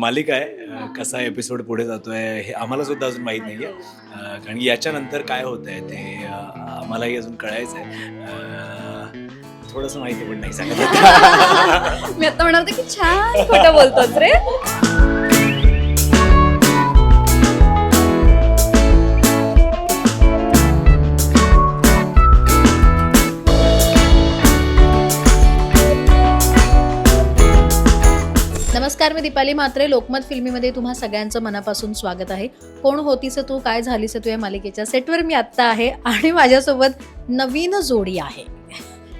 मालिका आहे. कसा एपिसोड पुढे जातोय हे आम्हाला सुद्धा अजून माहीत नाहीये. अं, कारण की याच्यानंतर काय होत आहे ते आम्हालाही अजून कळायचं आहे. थोडंसं माहिती पण नाही सांगत. मी आता होते की छान खोटं बोलतोस रे. दीपाली मात्रे लोकमत फिल्मीमध्ये तुम्हा सगळ्यांचं मनापासून स्वागत आहे. कोण होतीस तू? काय झालीस तू या मालिकेच्या? सेटवर मी आत्ता आहे आणि माझ्यासोबत नवीन जोडी आहे.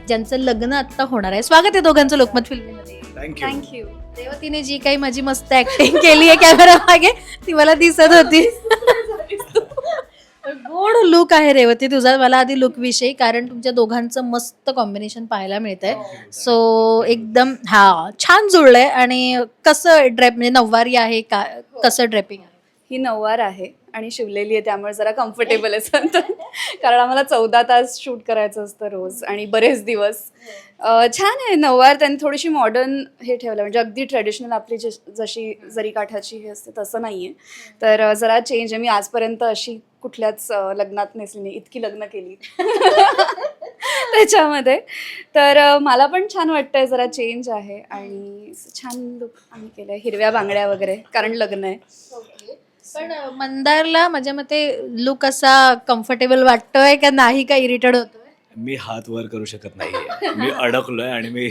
ज्यांचं लग्न आत्ता होणार आहे. स्वागत आहे दोघांचं लोकमत फिल्मीमध्ये. थँक्यू थँक्यू रेवतीने जी काही माझी मस्त ऍक्टिंग केली आहे कॅमेरा मागे ती मला दिसत होती गोड लुक आहे रेवती. तुझा मला आधी लुक विषयी कारण तुमच्या दोघांचं मस्त कॉम्बिनेशन पाहायला मिळत आहे सो एकदम हा छान जुळलंय. आणि कसं ड्रेप म्हणजे नऊवारी आहे का कसं ड्रेपिंग आहे? ही नऊवार आहे आणि शिवलेली आहे त्यामुळे जरा कम्फर्टेबल आहे कारण आम्हाला चौदा तास शूट करायचं असतं रोज आणि बरेच दिवस. अं, छान आहे नऊवार त्यांनी थोडीशी मॉडर्न हे ठेवलं म्हणजे अगदी ट्रेडिशनल आपली जश- जशी जरी काठाची हे असते तसं नाही आहे तर अं, जरा चेंज आहे. मी आजपर्यंत अशी कुठल्याच अं, लग्नात नेसली नाही इतकी लग्न केली. त्याच्यामध्ये. तर अं, मला पण छान वाटतंय जरा चेंज आहे आणि छान लुक आम्ही केलं हिरव्या बांगड्या वगैरे कारण लग्न आहे. पण मंदारला माझ्या मते लुक असा कम्फर्टेबल वाटतोय का नाही का इरिटेड होतोय? मी हात वर करू शकत नाहीये. मी अडकलोय आणि मी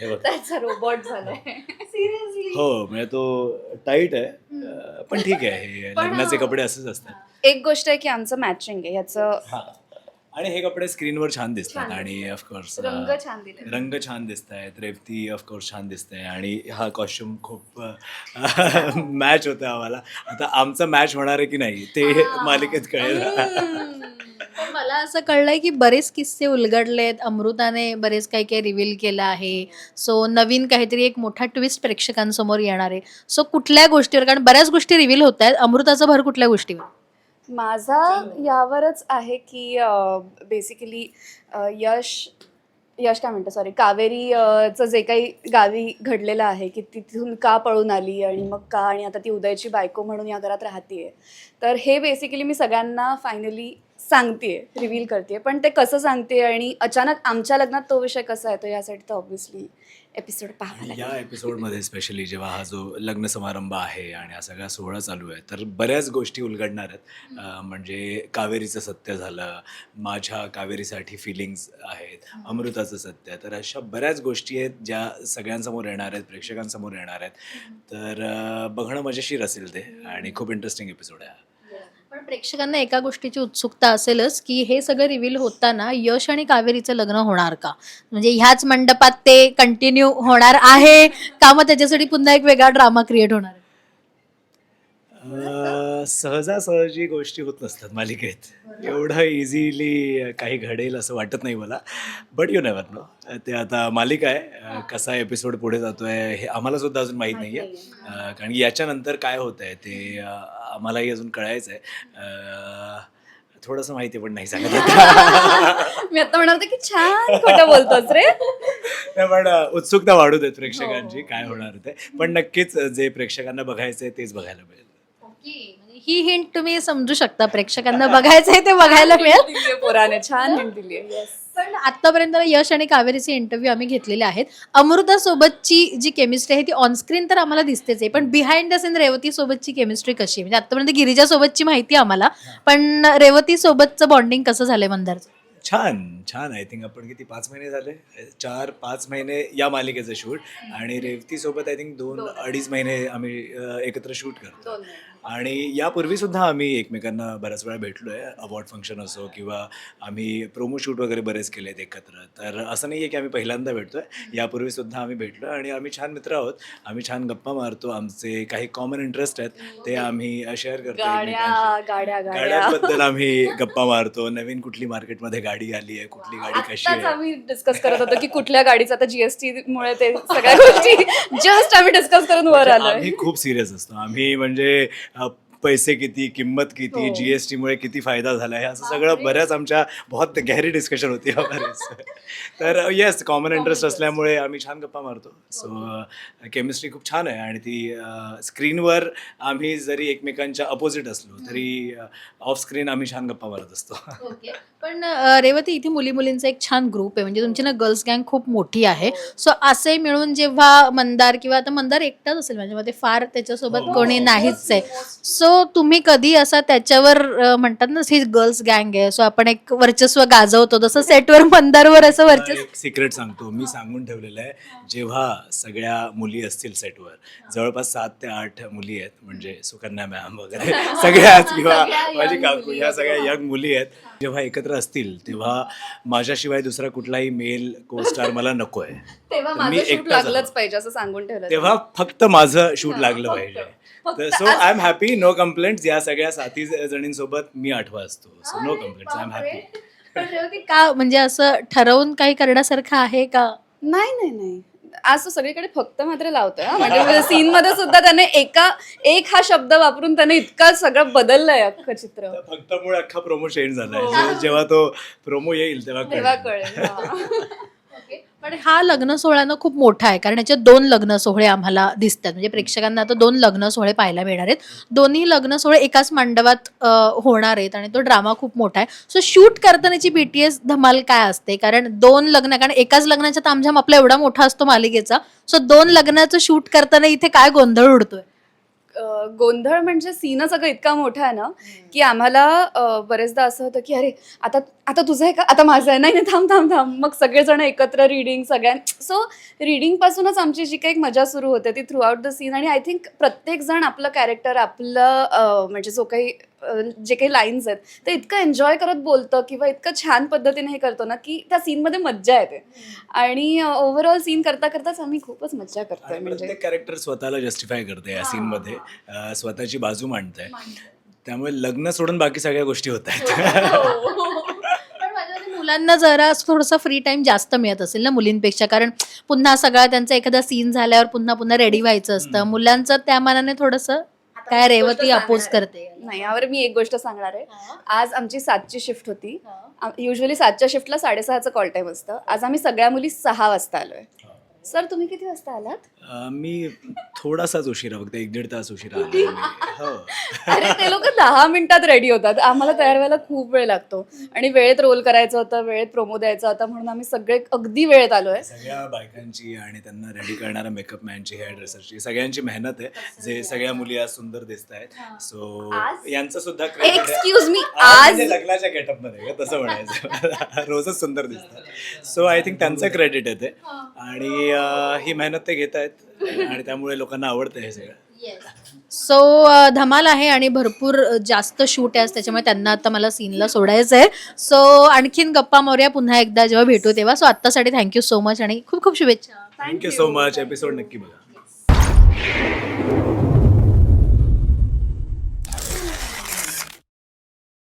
हे बघ. त्याचा रोबोट झालाय. हो म्हणजे तो टाईट आहे पण ठीक आहे. हे लग्नाचे कपडे असेच असतात. एक गोष्ट आहे की आमचं मॅचिंग आहे. याचं हा. आणि हे कपडे स्क्रीनवर छान दिसतात आणि ऑफकोर्स रंग छान दिले रंग छान दिसत आहेत रेवती ऑफकोर्स छान दिसते आणि हा कॉस्ट्युम खूप मॅच होतं आम्हाला. आता आमचं मॅच होणार आहे की नाही ते मालिकेत कळेल. पण मला असं कळलंय की बरेच किस्से उलगडलेत. अमृताने बरेच काही काही रिव्हील केलं आहे. सो नवीन काहीतरी एक मोठा ट्विस्ट प्रेक्षकांसमोर येणार आहे. सो कुठल्या गोष्टीवर? कारण बऱ्याच गोष्टी रिव्हील होत आहेत. अमृताचं भर कुठल्या गोष्टीवर? माझा यावरच आहे की बेसिकली यश यश काय म्हणतं सॉरी कावेरी अं, चं जे काही गावी घडलेलं आहे की तिथून का पळून आली आणि मग का आणि आता ती उदयची बायको म्हणून या घरात राहतीये. तर हे बेसिकली मी सगळ्यांना फायनली सांगतेय रिव्हील करते पण ते कसं सांगते आणि अचानक आमच्या लग्नात तो विषय कसा येतो यासाठी तर ऑब्व्हियसली एपिसोड पाहावा लागेल. या एपिसोडमध्ये स्पेशली जेव्हा हा जो लग्न समारंभ आहे आणि हा सगळा सोहळा चालू आहे तर बऱ्याच गोष्टी उलगडणार आहेत. अं, म्हणजे कावेरीचं सत्य झालं माझ्या कावेरीसाठी फिलिंग्स आहेत अमृताचं सत्य तर अशा बऱ्याच गोष्टी आहेत ज्या सगळ्यांसमोर येणार आहेत प्रेक्षकांसमोर येणार आहेत. तर अं, बघणं मजेशीर असेल ते आणि खूप इंटरेस्टिंग एपिसोड आहे हा. पण प्रेक्षकांना एका गोष्टीची उत्सुकता असेलच की हे सगळं रिव्हील होताना यश आणि कावेरीचं लग्न होणार का? म्हणजे ह्याच मंडपात ते कंटिन्यू होणार आहे का? मग त्याच्यासाठी पुन्हा एक वेगळा ड्रामा क्रिएट होणार आहे. अं, सहजासहजी गोष्टी होत नसतात मालिकेत. एवढं इझिली काही घडेल असं वाटत नाही मला. बट यू नेवर नो ते आता मालिका आहे. अं, कसा एपिसोड पुढे जातोय हे आम्हाला सुद्धा अजून माहीत नाही आहे कारण की याच्यानंतर काय होत आहे ते अं, आम्हालाही अजून कळायचं आहे अं, थोडंसं माहिती पण नाही सांगत. मी आता होते की छान खोटं बोलतोस रे. नाही, पण अं, उत्सुकता वाढू देत प्रेक्षकांची. काय होणार ते. पण नक्कीच जे प्रेक्षकांना बघायचं आहे तेच बघायला मिळेल. म्हणजे ही हिंट तुम्ही समजू शकता प्रेक्षकांना बघायचंय ते बघायला मिळेल. दिलीये पोराने छान हिंट दिली पण आतापर्यंत यश आणि कावेरीचे इंटरव्ह्यू आम्ही घेतलेले आहेत. अमृता सोबतची जी केमिस्ट्री आहे ती ऑनस्क्रीन तर आम्हाला दिसतेच आहे पण बिहाइंड द सीन रेवती सोबतची केमिस्ट्री कशी आहे? म्हणजे आतापर्यंत गिरिजा सोबतची माहिती आहे आम्हाला पण रेवती सोबतचं बॉन्डिंग कसं झालंय मंदारचं? छान छान. आय थिंक आपण किती पाच महिने झाले? चार पाच महिने या मालिकेचं शूट आणि रेवतीसोबत आय थिंक दोन अडीच महिने आम्ही अ, एकत्र शूट करतो. आणि यापूर्वी सुद्धा आम्ही एकमेकांना बऱ्याच वेळा भेटलो आहे अवॉर्ड फंक्शन असो किंवा आम्ही प्रोमो शूट वगैरे बरेच केलेत एकत्र. तर असं नाही आहे की आम्ही पहिल्यांदा भेटतोय. यापूर्वी सुद्धा आम्ही भेटलो आणि आम्ही छान मित्र आहोत. आम्ही छान गप्पा मारतो. आमचे काही कॉमन इंटरेस्ट आहेत ते आम्ही शेअर करतो गाड्यांबद्दल आम्ही गप्पा मारतो. नवीन कुठली मार्केटमध्ये गाडी आली आहे कुठली गाडी कशी आहे? आम्ही डिस्कस करत होतो की कुठल्या गाडीचं आता जीएसटी मुळे ते सगळ्या गोष्टी जस्ट आम्ही डिस्कस करून वर आलोय. आम्ही खूप सिरियस असतो. आम्ही म्हणजे अ, पैसे किती किंमत किती हो. जीएसटी मुळे किती फायदा झाला आहे असं सगळं बऱ्याच आमच्या बहुत गहरी डिस्कशन होती हमारे तर. येस कॉमन इंटरेस्ट असल्यामुळे आम्ही छान गप्पा मारतो. सो केमिस्ट्री खूप छान आहे आणि ती स्क्रीनवर आम्ही जरी एकमेकांच्या अपोजिट असलो तरी ऑफ स्क्रीन आम्ही छान गप्पा मारत असतो. ओके. पण अ, रेवती इथे मुली मुलींचा एक छान ग्रुप आहे. म्हणजे तुमची ना गर्ल्स गँग खूप मोठी आहे. सो असे मिळून जेव्हा मंदार किंवा आता मंदार एकटाच असेल माझ्या मते फार त्याच्यासोबत हो. कोणी नाहीच आहे. सो तुम्ही कधी असा त्याच्यावर अ, म्हणतात ना ही गर्ल्स गँग आहे. सो आपण एक वर्चस्व गाजवतो. जसं सेटवर मंदारवर असं वर्चस्व एक सिक्रेट सांगतो. मी सांगून ठेवलेलं आहे. जेव्हा सगळ्या मुली असतील सेटवर जवळपास सात ते आठ मुली आहेत म्हणजे सुकन्या मॅम वगैरे सगळ्याच किंवा माझी काकू ह्या सगळ्या यंग मुली आहेत. जेव्हा एकत्र असतील तेव्हा माझ्याशिवाय दुसरा कुठलाही मेल को स्टार मला नको आहे तेव्हा मी माझं शूट एकटाच लागलंच. पाहिजे असं सांगून ठेवलं तेव्हा फक्त माझं शूट लागलं. पाहिजे. तर so I am happy no complaints या सगळ्या साथी जणींसोबत मी आठवा असतो. So no complaints I am happy पण रेवती का म्हणजे असं ठरवून काही करण्यासारखं आहे का? नाही नाही नाही. आज तो सगळीकडे फक्त मात्र लावतोय हा. म्हणजे सीन मध्ये सुद्धा त्याने एका एक हा शब्द वापरून त्याने इतका सगळं बदललंय अख्खं चित्र. फक्त मुळे अख्खा प्रोमो चेंज झालाय. जे- जेव्हा तो प्रोमो येईल तेव्हा तेव्हा कळेल. कळेल हा. पण हा लग्न सोहळा ना खूप मोठा आहे कारण याच्यात दोन लग्न सोहळे आम्हाला दिसतात. म्हणजे प्रेक्षकांना आता दोन लग्न सोहळे पाहायला मिळणार आहेत. दोन्ही लग्न सोहळे एकाच मंडपात होणार आहेत आणि तो ड्रामा खूप मोठा आहे. सो शूट करतानाची बीटीएस धमाल काय असते? कारण दोन लग्न कारण एकाच लग्नाचा तामझाम आपला एवढा मोठा असतो मालिकेचा. सो दोन लग्नाचं शूट करताना इथे काय गोंधळ उडतोय? गोंधळ म्हणजे सीनच अगं इतका मोठा आहे ना की आम्हाला बरेचदा असं होतं की अरे आता आता तुझं आहे का? आता माझं आहे. नाही नाही थांब थांब थांब. मग सगळेजण एकत्र रिडिंग सगळ्यां सो रिडिंग पासूनच आमची जी काही मजा सुरू होते ती थ्रू आउट द सीन आणि आय थिंक प्रत्येक जण आपलं कॅरेक्टर आपलं म्हणजे जो काही जे काही लाईन्स आहेत ते इतकं एन्जॉय करत बोलतं किंवा इतकं छान पद्धतीने हे करतो ना की त्या सीनमध्ये मज्जा येते. आणि ओव्हरऑल सीन करता करताच आम्ही खूपच मज्जा करतोय. म्हणजे कॅरेक्टर स्वतःला जस्टिफाय करते या सीन मध्ये. अं, स्वतःची बाजू मांडते त्यामुळे लग्न सोडून बाकी सगळ्या गोष्टी होत आहेत. पण माझ्या मते मुलांना जरा थोडंसं फ्री टाइम जास्त मिळत असेल ना मुलींपेक्षा. कारण पुन्हा सगळा त्यांचा एखादा सीन झाल्यावर पुन्हा पुन्हा रेडी व्हायचं असतं. मुलांचं त्या मानाने थोडंसं काय रेवती अपोज करते. नाही यावर मी एक गोष्ट सांगणार आहे. आज आमची सातची शिफ्ट होती. युजली सातच्या शिफ्टला साडेसहाचं कॉल टाईम असतं. आज आम्ही सगळ्या मुली सहा वाजता आलोय. सर तुम्ही किती वाजता आलात? अं, मी थोडासाच उशिरा फक्त एक दीड तास उशिरा आलो. हो. अरे ते लोक दहा मिनिटात रेडी होतात. आम्हाला तयार व्हायला खूप वेळ लागतो. आणि वेळेत रोल करायचं होतं वेळेत प्रोमो द्यायचा होता म्हणून आम्ही सगळे अगदी वेळेत आलोय. सगळ्या बायकांची आणि त्यांना रेडी करणाऱ्या मेकअप मॅनची हेअर ड्रेसरची सगळ्यांची मेहनत आहे. जे सगळ्या मुली आज सुंदर दिसत आहेत. सो आज? यांचं सुद्धा credit आहे. एक्सक्यूज मी आज आज? म्हणजे लग्नाच्या गेटअपमध्ये का तसं म्हणायचं. रोजच सुंदर दिसतात. सो आय थिंक त्यांचं क्रेडिट आहे ते. आणि अं, ही मेहनत ते घेत आहेत. आणि त्यामुळे लोकांना आवडतं हे सगळं. सो धमाल आहे आणि भरपूर जास्त शूट आहे त्याच्यामुळे त्यांना आता मला सीनला सोडायचं आहे. सो आणखीन गप्पा मारूया पुन्हा एकदा जेव्हा भेटू तेव्हा. सो आत्तासाठी थँक्यू सो मच आणि खूप खूप शुभेच्छा. थँक्यू सो मच एपिसोड नक्की बघा.